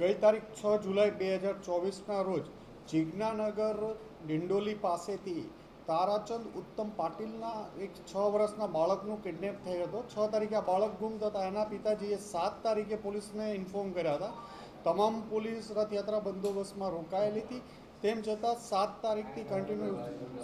ગઈ તારીખ છ જુલાઈ બે હજાર ચોવીસના રોજ જિજ્ઞાનગર ડિંડોલી પાસેથી તારાચંદ ઉત્તમ પાટીલના એક છ વર્ષના બાળકનું કિડનેપ થયો હતો. છ તારીખે આ બાળક ગુમ થતા એના પિતાજીએ સાત તારીખે પોલીસને ઇન્ફોર્મ કર્યા હતા. તમામ પોલીસ રથયાત્રા બંદોબસ્તમાં રોકાયેલી હતી. તેમ છતાં સાત તારીખથી કન્ટિન્યુ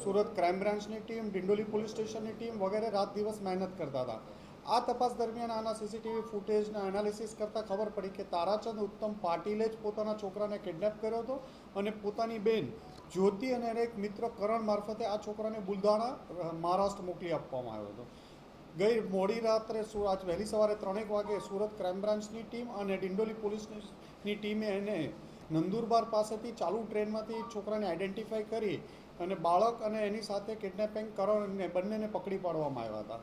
સુરત ક્રાઇમ બ્રાન્ચની ટીમ, ડિંડોલી પોલીસ સ્ટેશનની ટીમ વગેરે રાત દિવસ મહેનત કરતા હતા. આ તપાસ દરમિયાન આના સીસીટીવી ફૂટેજના એનાલિસિસ કરતાં ખબર પડી કે તારાચંદ ઉત્તમ પાટીલે જ પોતાના છોકરાને કિડનેપ કર્યો હતો અને પોતાની બેન જ્યોતિ અને એક મિત્ર કરણ મારફતે આ છોકરાને બુલધાણા મહારાષ્ટ્ર મોકલી આપવામાં આવ્યો હતો. ગઈ મોડી રાત્રે આજ વહેલી સવારે ત્રણેક વાગે સુરત ક્રાઇમ બ્રાન્ચની ટીમ અને ડિંડોલી પોલીસની ટીમે એને નંદુરબાર પાસેથી ચાલુ ટ્રેનમાંથી છોકરાને આઈડેન્ટિફાઈ કરી અને બાળક અને એની સાથે કિડનેપિંગ કરણને બંનેને પકડી પાડવામાં આવ્યા હતા.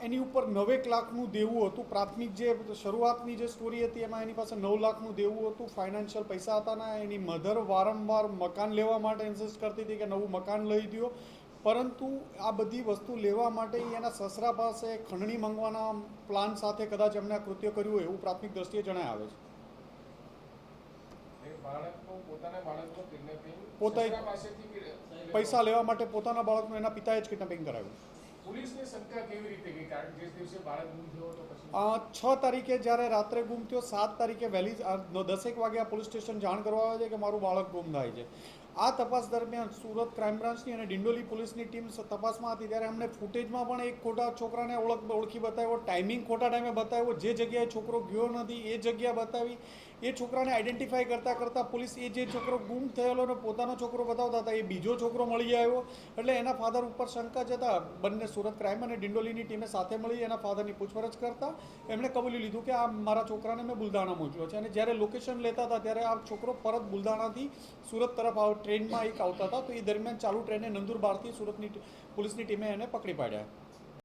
એની ઉપર નવેક લાખનું દેવું હતું. પ્રાથમિક જે શરૂઆતની જે સ્ટોરી હતી એમાં એની પાસે નવ લાખનું દેવું હતું. ફાઇનાન્શિયલ પૈસા હતા ને એની મધર વારંવાર મકાન લેવા માટે ઇન્સિસ્ટ કરતી હતી કે નવું મકાન લઈ દો પરંતુ આ બધી વસ્તુ લેવા માટે એના સસરા પાસે ખંડણી માંગવાના પ્લાન સાથે કદાચ એમને આ કૃત્ય કર્યું હોય એવું પ્રાથમિક દ્રષ્ટિએ જણાય આવે છે. પોતાના પૈસા લેવા માટે પોતાના બાળકનું એના પિતાએ જ કિડનેપિંગ કરાવ્યું. છ તારીખે જ્યારે રાત્રે ગુમ થયો, સાત તારીખે વહેલી દસેક વાગે આ પોલીસ સ્ટેશન જાણ કરવા આવે છે કે મારું બાળક ગુમ થાય છે. આ તપાસ દરમિયાન સુરત ક્રાઇમ બ્રાન્ચની અને ડિંડોલી પોલીસની ટીમ તપાસમાં હતી. ત્યારે અમને ફૂટેજમાં પણ એક ખોટા છોકરાને ઓળખ, ઓળખી બતાવ્યો, ટાઈમિંગ ખોટા ટાઈમે બતાવ્યો. જે જગ્યાએ છોકરો ગયો નથી, એ જગ્યા બતાવી. એ છોકરાને આઈડેન્ટિફાઈ કરતાં કરતાં પોલીસ એ જે છોકરો ગુમ થયેલો અને પોતાનો છોકરો બતાવતા હતા, એ બીજો છોકરો મળી આવ્યો. એટલે એના ફાધર ઉપર શંકા જતા બંને સુરત ક્રાઇમ અને ડિંડોલીની ટીમે સાથે મળી એના ફાધરની પૂછપરછ કરતા એમણે કબૂલી લીધું કે આ મારા છોકરાને મેં બુલધાણા મોકલ્યો છે. અને જ્યારે લોકેશન લેતા હતા, ત્યારે આ છોકરો પરત બુલધાણાથી સુરત તરફ આવ ટ્રેનમાં એક આવતા હતા. તો એ દરમિયાન ચાલુ ટ્રેને નંદુરબારથી સુરતની પોલીસની ટીમે એને પકડી પાડ્યા.